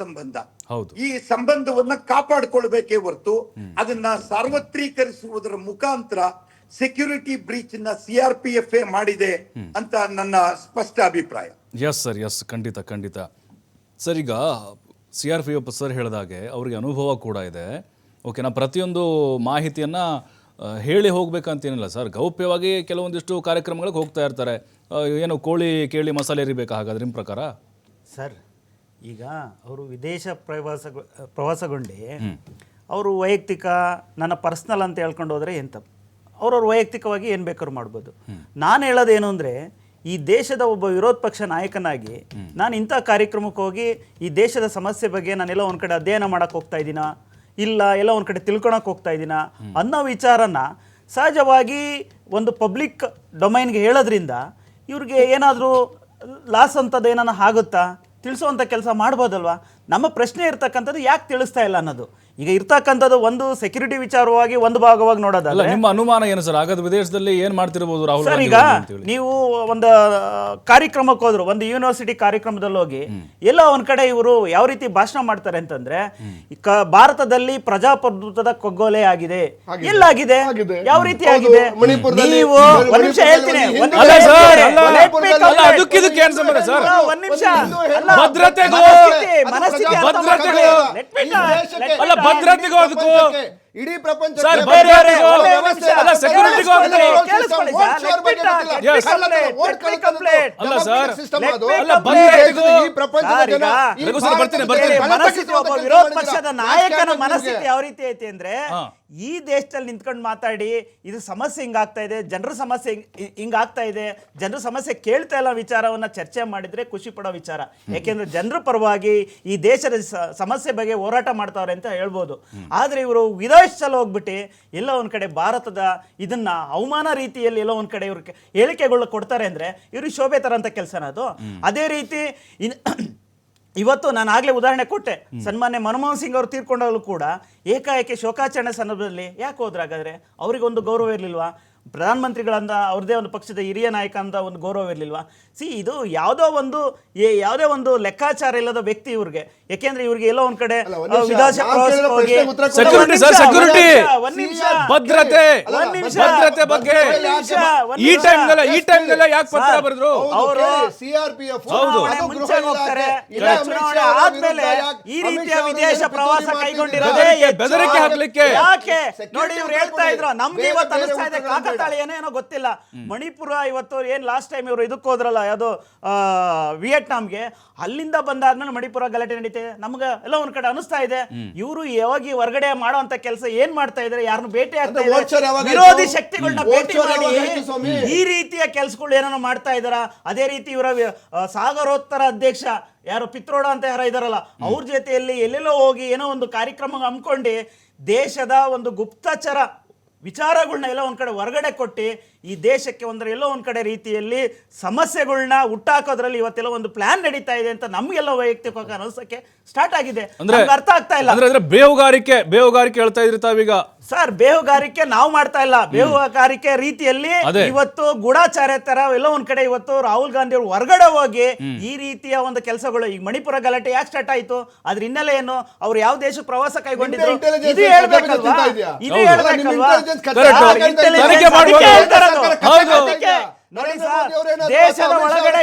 ಸಂಬಂಧ. ಹೌದು. ಈ ಸಂಬಂಧವನ್ನ ಕಾಪಾಡಿಕೊಳ್ಬೇಕೇ ಹೊರತು ಅದನ್ನ ಸಾರ್ವತ್ರೀಕರಿಸುವುದರ ಮುಖಾಂತರ ಸೆಕ್ಯೂರಿಟಿ ಬ್ರೀಚ್ನ ಸಿಆರ್ ಪಿ ಎಫ್ ಎ ಮಾಡಿದೆ ಅಂತ ನನ್ನ ಸ್ಪಷ್ಟ ಅಭಿಪ್ರಾಯ. ಎಸ್ ಸರ್ ಎಸ್ ಖಂಡಿತ ಖಂಡಿತ. ಸರ್ ಈಗ C R P F sir ಹೇಳಿದಾಗೆ ಅವರಿಗೆ ಅನುಭವ ಕೂಡ ಇದೆ. ಓಕೆನಾ ಪ್ರತಿಯೊಂದು ಮಾಹಿತಿಯನ್ನು ಹೇಳಿ ಹೋಗ್ಬೇಕಂತೇನಿಲ್ಲ ಸರ್ ಗೌಪ್ಯವಾಗಿ ಕೆಲವೊಂದಿಷ್ಟು ಕಾರ್ಯಕ್ರಮಗಳಿಗೆ ಹೋಗ್ತಾ ಇರ್ತಾರೆ. ಏನು ಕೋಳಿ ಕೇಳಿ ಮಸಾಲೆ ಎರಿಬೇಕಾ ಹಾಗಾದ್ರೆ ನಿಮ್ಮ ಪ್ರಕಾರ? ಸರ್ ಈಗ ಅವರು ವಿದೇಶ ಪ್ರವಾಸ ಪ್ರವಾಸಗೊಂಡು ಅವರು ವೈಯಕ್ತಿಕ ನನ್ನ ಪರ್ಸ್ನಲ್ ಅಂತ ಹೇಳ್ಕೊಂಡು ಹೋದರೆ ಏನು ತಪ್ಪು? ಅವ್ರವ್ರ ವೈಯಕ್ತಿಕವಾಗಿ ಏನು ಬೇಕಾದ್ರೂ ಮಾಡ್ಬೋದು. ನಾನು ಹೇಳೋದೇನು ಅಂದರೆ ಈ ದೇಶದ ಒಬ್ಬ ವಿರೋಧ ಪಕ್ಷ ನಾಯಕನಾಗಿ ನಾನು ಇಂಥ ಕಾರ್ಯಕ್ರಮಕ್ಕೆ ಹೋಗಿ ಈ ದೇಶದ ಸಮಸ್ಯೆ ಬಗ್ಗೆ ನಾನೆಲ್ಲ ಒಂದು ಕಡೆ ಅಧ್ಯಯನ ಮಾಡೋಕೆ ಹೋಗ್ತಾ ಇದ್ದೀನ? ಇಲ್ಲ ಎಲ್ಲ ಒಂದು ಕಡೆ ತಿಳ್ಕೊಳಕ್ಕೆ ಹೋಗ್ತಾ ಇದ್ದೀನ? ಅನ್ನೋ ವಿಚಾರನ ಸಹಜವಾಗಿ ಒಂದು ಪಬ್ಲಿಕ್ ಡೊಮೈನ್ಗೆ ಹೇಳೋದ್ರಿಂದ ಇವ್ರಿಗೆ ಏನಾದರೂ ಲಾಸ್ ಅಂಥದ್ದು ಏನಾನ ಆಗುತ್ತಾ? ತಿಳಿಸುವಂಥ ಕೆಲಸ ಮಾಡ್ಬೋದಲ್ವಾ? ನಮ್ಮ ಪ್ರಶ್ನೆ ಇರ್ತಕ್ಕಂಥದ್ದು ಯಾಕೆ ತಿಳಿಸ್ತಾ ಇಲ್ಲ ಅನ್ನೋದು. ಈಗ ಇರ್ತಕ್ಕಂಥದ್ದು ಒಂದು ಸೆಕ್ಯೂರಿಟಿ ವಿಚಾರವಾಗಿ ಒಂದು ಭಾಗವಾಗಿ ನೋಡೋದಲ್ಲ ನಿಮ್ಮ ಅನುಮಾನ ಏನು ಸರ್? ಆಗದ ವಿದೇಶದಲ್ಲಿ ಏನು ಮಾಡ್ತಿರ್ಬೋದು ರಾಹುಲ್ ಸರ್ ಈಗ ನೀವು ಒಂದು ಕಾರ್ಯಕ್ರಮಕ್ಕೆ ಹೋದ್ರು ಒಂದು ಯೂನಿವರ್ಸಿಟಿ ಕಾರ್ಯಕ್ರಮದಲ್ಲಿ ಹೋಗಿ ಎಲ್ಲ ಒಂದ್ ಕಡೆ ಇವರು ಯಾವ ರೀತಿ ಭಾಷಣ ಮಾಡ್ತಾರೆ ಅಂತಂದ್ರೆ ಭಾರತದಲ್ಲಿ ಪ್ರಜಾಪ್ರಭುತ್ವದ ಕೊಗ್ಗೋಲೆ ಆಗಿದೆ. ಎಲ್ಲಾಗಿದೆ? ಆಗಿದೆ. ಯಾವ ರೀತಿ ಆಗಿದೆ? ಮಣಿಪುರದಲ್ಲಿ- ನೀವು ಒಂದ್ ನಿಮಿಷ ಹೇಳ್ತೀನಿ. ಒಂದು ಒಂದ್ ಹಿಂದೂ ನಿಮಿಷ ಇಡೀ ಪ್ರಪಂಚ ವಿರೋಧ ಪಕ್ಷದ ನಾಯಕನ ಮನಸ್ಥಿತಿ. ಯಾವ ರೀತಿ ಐತಿ ಅಂದ್ರೆ ಈ ದೇಶದಲ್ಲಿ ನಿಂತ್ಕೊಂಡು ಮಾತಾಡಿ ಇದು ಸಮಸ್ಯೆ ಹಿಂಗಾಗ್ತಾ ಇದೆ ಜನರ ಸಮಸ್ಯೆ ಹಿಂಗ್- ಹಿಂಗಾಗ್ತಾ ಇದೆ ಜನರ ಸಮಸ್ಯೆ ಕೇಳ್ತಾ ಇಲ್ಲ ವಿಚಾರವನ್ನ ಚರ್ಚೆ ಮಾಡಿದ್ರೆ ಖುಷಿ ಪಡೋ ವಿಚಾರ. ಯಾಕೆಂದ್ರೆ ಜನರ ಪರವಾಗಿ ಈ ದೇಶದ ಸಮಸ್ಯೆ ಬಗ್ಗೆ ಹೋರಾಟ ಮಾಡ್ತಾವ್ರೆ ಅಂತ ಹೇಳ್ಬೋದು. ಆದ್ರೆ ಇವರು ವಿದೇಶದಲ್ಲಿ ಹೋಗ್ಬಿಟ್ಟು ಎಲ್ಲ ಒಂದು ಕಡೆ ಭಾರತದ ಇದನ್ನು ಅವಮಾನ ರೀತಿಯಲ್ಲಿ ಎಲ್ಲೋ ಒಂದು ಕಡೆ ಇವ್ರ ಹೇಳಿಕೆಗಳು ಕೊಡ್ತಾರೆ ಅಂದ್ರೆ ಇವರು ಶೋಭೆ ತರಂತ ಕೆಲಸನ ಅದು. ಅದೇ ರೀತಿ ಇನ್ ಇವತ್ತು ನಾನು ಆಗಲೇ ಉದಾಹರಣೆ ಕೊಟ್ಟೆ. ಸನ್ಮಾನ್ಯ ಮನಮೋಹನ್ ಸಿಂಗ್ ಅವರು ತೀರ್ಕೊಂಡಾಗಲೂ ಕೂಡ ಏಕಾಏಕಿ ಶೋಕಾಚರಣೆ ಸಂದರ್ಭದಲ್ಲಿ ಯಾಕೆ ಹೋದ್ರಾಗಾದ್ರೆ? ಅವರಿಗೊಂದು ಗೌರವ ಇರಲಿಲ್ವಾ? ಪ್ರಧಾನಮಂತ್ರಿಗಳಂದ ಅವ್ರದ್ದೇ ಒಂದು ಪಕ್ಷದ ಹಿರಿಯ ನಾಯಕ ಅಂತ ಒಂದು ಗೌರವ ಇರಲಿಲ್ವಾ? ಸಿ ಇದು ಯಾವುದೋ ಒಂದು ಏ- ಯಾವುದೇ ಒಂದು ಲೆಕ್ಕಾಚಾರ ಇಲ್ಲದ ವ್ಯಕ್ತಿ ಇವ್ರಿಗೆ. ಯಾಕೆಂದ್ರೆ ಇವ್ರಿಗೆ ಎಲ್ಲೋ ಒಂದ್ ಕಡೆ ವಿದೇಶ ಪ್ರವಾಸಕ್ಕೆ ಹೋಗಿ- ಸರ್. ಒಂದ್ ನಿಮಿಷ ಭದ್ರತೆ! ಒಂದ್ ನಿಮಿಷ. ಬಗ್ಗೆ ಈ ಈ ಯಾಕೆ ಪತ್ರ ಬರೆದ್ರು? ಅವರು ಸಿಆರ್ಪಿಎಫ್ ಚುನಾವಣೆ ಮುಂಚೆ ಹೋಗ್ತಾರೆ. ಇಲ್ಲ ಚುನಾವಣೆ ಆದ್ಮೇಲೆ ಈ ರೀತಿಯ ವಿದೇಶ ಪ್ರವಾಸ ಕೈಗೊಂಡಿರೋದೇ ಬೆದರಿಕೆ- ಹಾಕ್ಲಿಕ್ಕೆ. ಯಾಕೆ? ನೋಡಿ ಇವ್ರು ಹೇಳ್ತಾ ಇದ್ರು. ನಮ್ಗೆ ಇವತ್ತು ಅನಿಸ್ತಾ ಇದೆ ಬೇಡ. ಏನೇನೋ ಗೊತ್ತಿಲ್ಲ. ಮಣಿಪುರ ಇವತ್ತು ಏನ್ ಲಾಸ್ಟ್ ಟೈಮ್ ಇವರು ಇದಕ್ಕೆ ಹೋದ್ರಲ್ಲ ಯಾವುದು ವಿಯೆಟ್ನಾಂಗೆ ಅಲ್ಲಿಂದ ಬಂದಾದ್ಮೇಲೆ ಮಣಿಪುರ ಗಲಾಟೆ ನಡೀತೆ. ನಮ್ಗೆ ಎಲ್ಲ ಒಂದ್ ಕಡೆ ಅನಿಸ್ತಾ ಇದೆ. ಇವರು ಯಾವಾಗ ಹೊರಗಡೆ ಮಾಡುವಂತ ಕೆಲಸ ಏನ್ ಮಾಡ್ತಾ ಇದ್ರೆ ಯಾರನ್ನು ಭೇಟಿ ಆಗ್ತಾ ಅಂದ್ರೆ vote share ಇದ್ದಾರೆ ವಿರೋಧಿ? ಶಕ್ತಿಗಳನ್ನ ಭೇಟಿ ಮಾಡಿ? ಈ ರೀತಿಯ ಕೆಲಸಗಳು ಏನೋ ಮಾಡ್ತಾ ಇದಾರ? ಅದೇ ರೀತಿ ಇವರ ಸಾಗರೋತ್ತರ ಅಧ್ಯಕ್ಷ ಯಾರು ಪಿತ್ರೋಡ ಅಂತ ಯಾರ ಇದಾರಲ್ಲ ಅವ್ರ ಜೊತೆಯಲ್ಲಿ ಎಲ್ಲೆಲ್ಲೋ ಹೋಗಿ ಏನೋ ಒಂದು ಕಾರ್ಯಕ್ರಮ ಹಮ್ಮಿಕೊಂಡು ದೇಶದ ಒಂದು ಗುಪ್ತಚರ ವಿಚಾರಗಳನ್ನ ಎಲ್ಲ ಒಂದು ಕಡೆ ಹೊರಗಡೆ ಕೊಟ್ಟು ಈ ದೇಶಕ್ಕೆ ಒಂದರ ಎಲ್ಲೋ ಒಂದು ಕಡೆ ರೀತಿಯಲ್ಲಿ ಸಮಸ್ಯೆಗಳನ್ನ ಹುಟ್ಟಾಕೋದ್ರಲ್ಲಿ ಇವತ್ತೆಲ್ಲ ಒಂದು ಪ್ಲಾನ್ ನಡೀತಾ ಇದೆ ಅಂತ ನಮ್ಗೆಲ್ಲ ವೈಯಕ್ತಿಕವಾಗಿ ಅನಿಸಕ್ಕೆ ಸ್ಟಾರ್ಟ್ ಆಗಿದೆ. ಅಂದ್ರೆ ನಮ್ಗೆ ಅರ್ಥ ಆಗ್ತಾ ಇಲ್ಲ. ಅಂದ್ರೆ ಅಂದ್ರೆ ಬೇಹುಗಾರಿಕೆ ಬೇಹುಗಾರಿಕೆ ಹೇಳ್ತಾ ಇದ್ರಿ ತಾವೀಗ. ಸರ್ ಬೇಹುಗಾರಿಕೆ ನಾವು ಮಾಡ್ತಾ ಇಲ್ಲ. ಬೇಹುಗಾರಿಕೆ ರೀತಿಯಲ್ಲಿ ಇವತ್ತು ಗೂಢಾಚಾರ್ಯ ತರ ಎಲ್ಲ ಒಂದ್ ಕಡೆ ಇವತ್ತು ರಾಹುಲ್ ಗಾಂಧಿ ಅವರು ಹೊರಗಡೆ ಹೋಗಿ ಈ ರೀತಿಯ ಒಂದು ಕೆಲಸಗಳು ಈಗ ಮಣಿಪುರ ಗಲಾಟೆ ಯಾಕೆ ಸ್ಟಾರ್ಟ್ ಆಯ್ತು? ಅದ್ರ ಹಿನ್ನೆಲೆ ಏನು? ಅವ್ರು ಯಾವ ದೇಶ ಪ್ರವಾಸ ಕೈಗೊಂಡಿದ್ರು? ಇದು ಹೇಳ್ಬೇಕಲ್ವಾ? ಇದು ಹೇಳ್ಬೇಕಲ್ವಾ? ನೋಡಿ ಸರ್, ದೇಶದ ಒಳಗಡೆ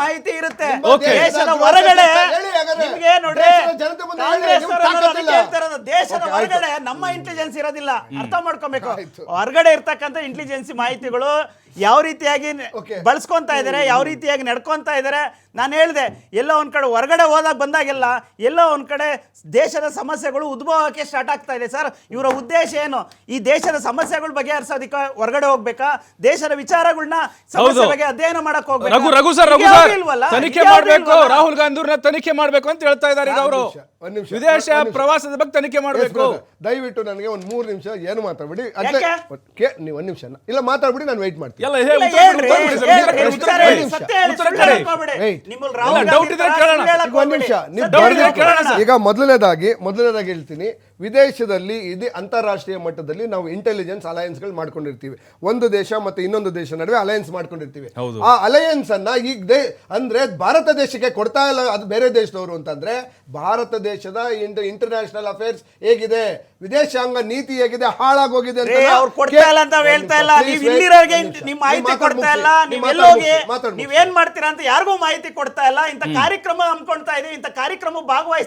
ಮಾಹಿತಿ ಇರುತ್ತೆ. ದೇಶದ ಹೊರಗಡೆ. ನಿಮ್ಗೆ ನೋಡ್ರಿ ದೇಶದ ಹೊರಗಡೆ ನಮ್ಮ ಇಂಟೆಲಿಜೆನ್ಸ್ ಇರೋದಿಲ್ಲ. ಅರ್ಥ ಮಾಡ್ಕೊಬೇಕು. ಹೊರಗಡೆ ಇರ್ತಕ್ಕಂಥ ಇಂಟೆಲಿಜೆನ್ಸಿ ಮಾಹಿತಿಗಳು ಯಾವ ರೀತಿಯಾಗಿ. ಬಳಸ್ಕೊಂತ ಇದಾರೆ ಯಾವ ರೀತಿಯಾಗಿ ನಡ್ಕೊಂತ ಇದಾರೆ ನಾನು ಹೇಳಿದೆ ಎಲ್ಲ ಒಂದ್ ಕಡೆ ಹೊರಗಡೆ ಹೋದಾಗ ಬಂದಾಗೆಲ್ಲ ಎಲ್ಲ ಒಂದ್ ಕಡೆ ದೇಶದ ಸಮಸ್ಯೆಗಳು ಉದ್ಭವಕ್ಕೆ ಸ್ಟಾರ್ಟ್ ಆಗ್ತಾ ಇದೆ. ಸರ್ ಇವರ ಉದ್ದೇಶ ಏನು? ಈ ದೇಶದ ಸಮಸ್ಯೆಗಳ ಬಗೆಹರಿಸೋದಕ್ಕೆ ಹೊರಗಡೆ ಹೋಗ್ಬೇಕಾ? ದೇಶದ ವಿಚಾರಗಳನ್ನ ಸಮಸ್ಯೆ ಬಗ್ಗೆ ಅಧ್ಯಯನ ಮಾಡಕ್ ಹೋಗ್ಬೇಕು? ರಘು ರಘು ಸರ್ ರಘು ಸರ್ ಯಾವ್ದು ಇಲ್ವಲ್ಲ? ತನಿಖೆ ಮಾಡ್ಬೇಕು ರಾಹುಲ್ ಗಾಂಧಿ ಅವ್ರನ್ನ ತನಿಖೆ ಮಾಡ್ಬೇಕು ಅಂತ ಹೇಳ್ತಾ ಇದ್ದಾರೆ ಅವರು. ಒಂದ್ ನಿಮಿಷ, ವಿದೇಶ ಪ್ರವಾಸದ ಬಗ್ಗೆ ತನಿಖೆ ಮಾಡಬೇಕು. ದಯವಿಟ್ಟು ನನಗೆ ಒಂದ್ ಮೂರ್ ನಿಮಿಷ ಏನು ಮಾತಾಡ್ಬಿಡಿ. ನೀವು ಒಂದ್ ನಿಮಿಷ ಇಲ್ಲ ಮಾತಾಡ್ಬಿಡಿ ನಾನು ವೆಯ್ಟ್ ಮಾಡ್ತೀನಿ. ಎಲ್ಲ. ಈಗ ಮೊದಲನೇದಾಗಿ ಮೊದಲನೇದಾಗಿ ಹೇಳ್ತೀನಿ ವಿದೇಶದಲ್ಲಿ ಇದು ಅಂತಾರಾಷ್ಟ್ರೀಯ ಮಟ್ಟದಲ್ಲಿ ನಾವು ಇಂಟೆಲಿಜೆನ್ಸ್ ಅಲಯನ್ಸ್ಗಳು ಮಾಡ್ಕೊಂಡಿರ್ತೀವಿ. ಒಂದು ದೇಶ ಮತ್ತು ಇನ್ನೊಂದು ದೇಶ ನಡುವೆ ಅಲಯನ್ಸ್ ಮಾಡ್ಕೊಂಡಿರ್ತೀವಿ. ಆ ಅಲಯನ್ಸ್ ಅನ್ನ ಈಗ ದೇ ಅಂದ್ರೆ ಭಾರತ ದೇಶಕ್ಕೆ ಕೊಡ್ತಾ ಇಲ್ಲ ಅದು ಬೇರೆ ದೇಶದವರು ಅಂತಂದ್ರೆ ಭಾರತ ದೇಶದ ಇಂಟರ್ನ್ಯಾಷನಲ್ ಅಫೇರ್ಸ್ ಹೇಗಿದೆ? ವಿದೇಶಾಂಗ ನೀತಿ ಹೇಗಿದೆ? ಹಾಳಾಗೋಗಿದೆ ಮಾಹಿತಿ ಕೊಡ್ತಾ ಇಲ್ಲ. ಮುಗ್ಸಿ. ನೀವ್ ನೀವು ಎಲ್ಲೋಗಿ ಮಾತಾಡ್ ಮುಗ್ಸಿ. ಮಾತಾಡ್ ನೀವ್ ಏನ್ ಮಾಡ್ತೀರಾ ಅಂತ ಯಾರಿಗೂ ಮಾಹಿತಿ ಕೊಡ್ತಾ ಇಲ್ಲ. ಇಂಥ ಕಾರ್ಯಕ್ರಮ ಹಮ್ಕೊಳ್ತಾ ಇದೆ ಇಂಥ ಕಾರ್ಯಕ್ರಮ ಭಾಗವಹಿಸ್ತೀವಿ